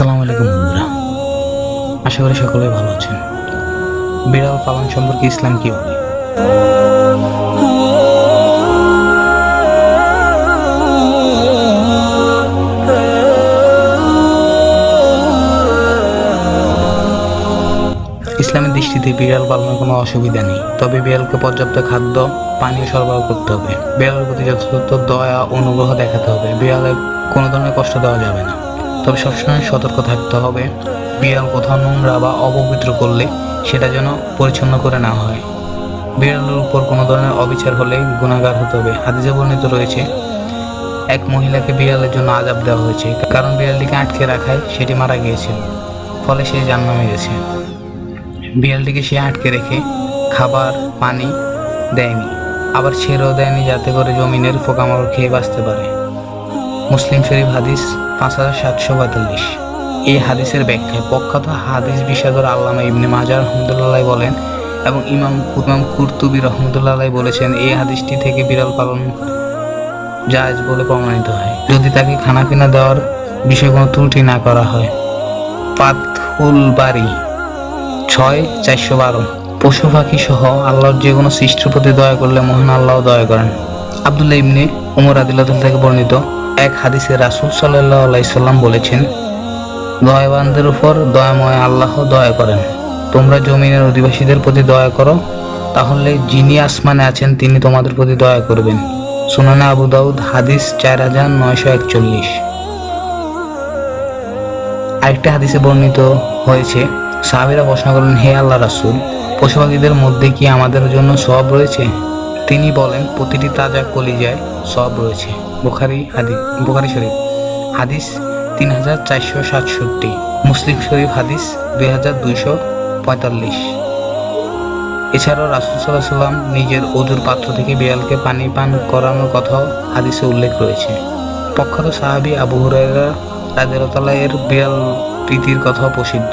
আসসালামু আলাইকুম বন্ধুরা। আশা করি সকলেই ভালো আছেন। বিড়াল পালন সম্পর্কে ইসলাম কি বলে? ইসলামের দৃষ্টিতে বিড়াল পালনের কোনো অসুবিধা নেই। তবে বিড়ালকে পর্যাপ্ত খাদ্য, পানীয় সরবরাহ করতে হবে। বিড়ালের প্রতি যথাযথ দয়া, অনুগ্রহ দেখাতে হবে। বিড়ালের কোনো ধরনের কষ্ট দেওয়া যাবে না। তবে সবসময় সতর্ক থাকতে হবে। বিড়াল কোথাও নোংরা বা অপবিত্র করলে সেটা যেন পরিচ্ছন্ন করে না হয়। বিড়ালের উপর কোনো ধরনের অবিচার হলে গুণাগার হতে হবে। হাদিসে বর্ণিত রয়েছে, এক মহিলাকে বিড়ালের জন্য আজাব দেওয়া হয়েছে, কারণ বিড়ালটিকে আটকে রাখায় সেটি মারা গিয়েছিল, ফলে সে জান্নামে গেছে। বিড়ালটিকে সে আটকে রেখে খাবার, পানি দেয়নি, আবার ছেড়েও দেয়নি যাতে করে জমিনের পোকামাকড় খেয়ে বাঁচতে পারে। মুসলিম শরীফ হাদিস পাঁচ হাজার সাতশো পঁয়তাল্লিশ। এই হাদিসের ব্যাখ্যায় প্রখ্যাত হাদিস বিশাদর আল্লামা ইবনে মাজার রহমতুল্লাহ বলেন এবং ইমাম ইমাম কুরতুবি রহমতুল্লাহ বলেছেন, এই হাদিসটি থেকে বিড়াল পালন জায়েজ বলে প্রমাণিত হয়। যদি তাকে খানাপিনা দেওয়ার বিষয়ে কোনো ত্রুটি না করা হয়। পাতহুল বাড়ি ছয় চারশো বারো। পশু পাখি সহ আল্লাহর যে কোনো সৃষ্টির প্রতি দয়া করলে মহান আল্লাহ দয়া করেন। আবদুল্লাহ ইবনে উমর আদিল্লাহ থেকে বর্ণিত এক হাদিসে রাসুল সাল্লাহ বলেছেন, দয়াবানদের উপর দয়াময় আল্লাহ দয়া করেন। তোমরা জমিনের অধিবাসীদের প্রতি দয়া করো, তাহলে যিনি আসমানে আছেন তিনি তোমাদের প্রতি দয়া করবেন। সুনানা আবু দাউদ, হাদিস চার হাজার নয়শো একচল্লিশ। আরেকটা হাদিসে বর্ণিত হয়েছে, সাহাবিরা প্রশ্ন করলেন, হে আল্লাহ রাসুল, পশুপাখিদের মধ্যে কি আমাদের জন্য সব রয়েছে? তিনি বলেন, প্রতিটি তাজা কলিজায় সব রয়েছে। বুখারি হাদি, বুখারি শরীফ। হাদিস তিন হাজার চারশো সাতষট্টি। মুসলিম শরীফ হাদিস দুই হাজার দুইশো পঁয়তাল্লিশ। এছাড়াও রাসুল সাল্লাহ সাল্লাম নিজের অজুর পাত্র থেকে বিড়ালকে পানি পান করানোর কথাও হাদিসে উল্লেখ রয়েছে। প্রখ্যাত সাহাবি আবু হুরায়রা রাজেরতলা এর বিড়াল প্রীতির কথাও প্রসিদ্ধ।